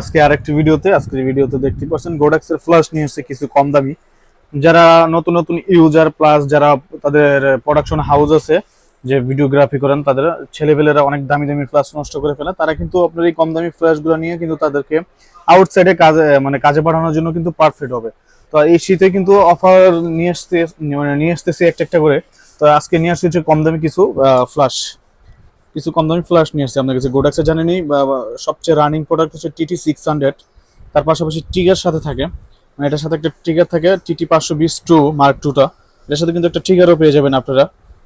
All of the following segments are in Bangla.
আজকে আরেকটি ভিডিওতে, আজকের ভিডিওতে দেখতে পাচ্ছেন গোডাক্সের ফ্লাশ নিয়ে এসেছে কিছু কম দামি। যারা নতুন নতুন ইউজার প্লাস যারা তাদের প্রোডাকশন হাউস আছে, যে ভিডিওগ্রাফি করেন, তাদের ছেলেপেলেরা অনেক দামি দামি ফ্ল্যাশ নষ্ট করে ফেলে, তারা কিন্তু আপনার এই কম দামি ফ্ল্যাশগুলো নিয়ে কিন্তু তাদেরকে আউটসাইডে কাজে মানে কাজে পাঠানোর জন্য কিন্তু পারফেক্ট হবে। তো এই শীতে কিন্তু অফার নিয়ে আসতে মানে নিয়ে আসতেছি একটা একটা করে। তো আজকে নিয়ে আসছি কম দামি কিছু ফ্ল্যাশ কিছু কম দামি ফ্ল্যাশ নিয়ে আসছি আপনার কাছে। গোডাক্সে বা সবচেয়ে রানিং প্রোডাক্ট হচ্ছে টিটি সিক্স হান্ড্রেড তার পাশাপাশি টিগার সাথে থাকে। মানে এটার সাথে একটা ট্রিগার থাকে টিটি পাঁচশো বিশ টু মার্ক টুটা এটার সাথে কিন্তু একটা ট্রিগারও পেয়ে যাবেন আপনারা।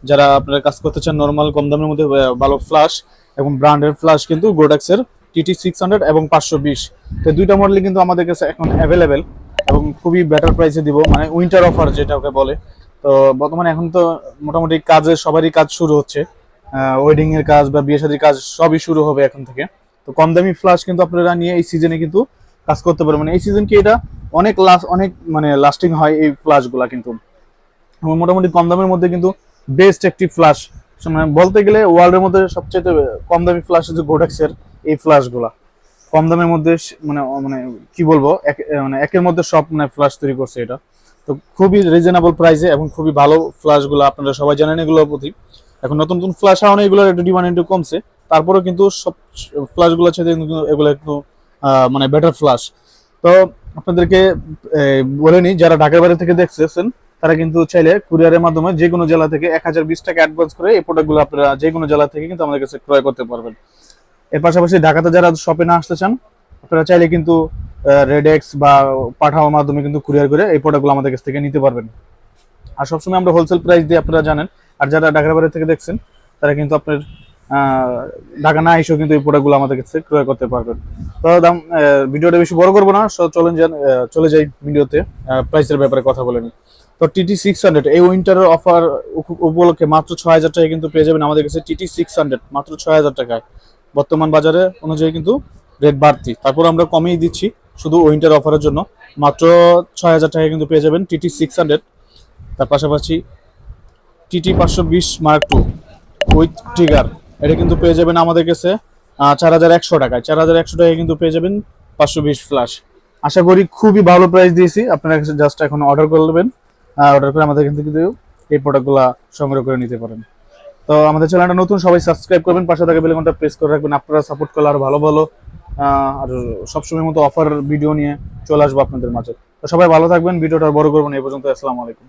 যারা আপনারা কাজ করতে চান নর্মাল কম দামের মধ্যে ভালো ফ্ল্যাশ এবং ব্র্যান্ডের ফ্লাশ কিন্তু গোডাক্সের টিটি সিক্স হান্ড্রেড এবং পাঁচশো বিশ। তো দুইটা মডেলই কিন্তু আমাদের কাছে এখন অ্যাভেলেবেল এবং খুবই বেটার প্রাইসে দিব। মানে উইন্টার অফার যেটা ওকে বলে। তো বর্তমানে এখন তো মোটামুটি কাজে সবারই কাজ শুরু হচ্ছে। ওয়েডিং এর কাজ বা বিয়ে শাদীর কাজ সবই শুরু হবে এখন থেকে। তো কম দামি ফ্লাশ কিন্তু আপনারা নিয়ে এই সিজনে কিন্তু কাজ করতে পারবেন। মানে এই সিজন কি এটা অনেক লাস্ট অনেক মানে লাস্টিং হয় এই ফ্লাশগুলা কিন্তু। মোটামুটি কম দামের মধ্যে কিন্তু বেস্ট একটি ফ্লাশ মানে বলতে গেলে ওয়ার্ল্ডের মধ্যে সবচেয়ে কম দামি ফ্লাশ হচ্ছে গোডাক্সের এই ফ্লাশগুলা। কম দামের মধ্যে মানে মানে কি বলব? মানে একের মধ্যে সব মানে ফ্লাশ তৈরি করছে এটা। তো খুবই রিজনেবল প্রাইসে এবং খুবই ভালো ফ্লাশগুলো আপনারা সবাই জানেন এগুলোর প্রতি। এখন নতুন নতুন ফ্ল্যাশ আওয়ানো এগুলোর একটু ডিমান্ড একটু কমছে। তারপরেও কিন্তু সব ফ্লাশগুলো এগুলো একটু মানে বেটার ফ্ল্যাশ তো আপনাদেরকে বলে নিই, যারা ঢাকার বাইরে থেকে দেখতেছেন, তারা কিন্তু চাইলে কুরিয়ারের মাধ্যমে যে কোনো জেলা থেকে এক হাজার বিশ টাকা অ্যাডভান্স করে এই প্রোডাক্টগুলো আপনারা যে কোনো জেলা থেকে কিন্তু আমাদের কাছে ক্রয় করতে পারবেন। এর পাশাপাশি ঢাকাতে যারা শপে না আসতে চান, আপনারা চাইলে কিন্তু রেডেক্স বা পাঠাওয়ার মাধ্যমে কিন্তু কুরিয়ার করে এই প্রোডাক্টগুলো আমাদের কাছ থেকে নিতে পারবেন। আর সবসময় আমরা হোলসেল প্রাইস দিয়ে আপনারা জানেন আর যারা ঢাকার বাইরে থেকে দেখছেন, তারা কিন্তু আপনার ঢাকা না এসেও কিন্তু এই প্রোডাক্টগুলো আমাদের কাছে ক্রয় করতে পারবেন। তো দাম ভিডিওটা বেশি বড় করব না চলেন যান চলে যাই ভিডিওতে প্রাইসের ব্যাপারে কথা বলে নিই তো টিটি সিক্স হান্ড্রেড এই উইন্টারের অফার উপলক্ষে মাত্র ছয় হাজার টাকা কিন্তু পেয়ে যাবেন আমাদের কাছে টিটি সিক্স হান্ড্রেড মাত্র ছয় হাজার টাকায়। বর্তমান বাজারে অনুযায়ী কিন্তু রেট বাড়তি। তারপর আমরা কমিয়ে দিচ্ছি শুধু উইন্টার অফারের জন্য। মাত্র ছয় হাজার টাকায় কিন্তু পেয়ে যাবেন টিটি সিক্স হান্ড্রেড তার পাশাপাশি টিটি পাঁচশো বিশ মার্ক টু উইথ ট্রিগার এটা কিন্তু পেয়ে যাবেন আমাদের কাছে চার হাজার একশো টাকায়। চার হাজার একশো টাকায় কিন্তু পেয়ে যাবেন পাঁচশো বিশ ফ্লাশ আশা করি খুবই ভালো প্রাইস দিয়েছি। আপনারা জাস্ট এখন অর্ডার করবেন অর্ডার করে আমাদের এখান থেকে কিন্তু এই প্রোডাক্টগুলো সংগ্রহ করে নিতে পারেন। তো আমাদের চ্যানেলটা নতুন, সবাই সাবস্ক্রাইব করবেন। পাশে থাকা বেলকনটা প্রেস করে রাখবেন। আপনারা সাপোর্ট করলে আরও ভালো ভালো আর সবসময় মতো অফার ভিডিও নিয়ে চলে আসব আপনাদের মাঝে। তো সবাই ভালো থাকবেন। ভিডিওটা বড় করবেন এই পর্যন্ত, আসসালামু আলাইকুম।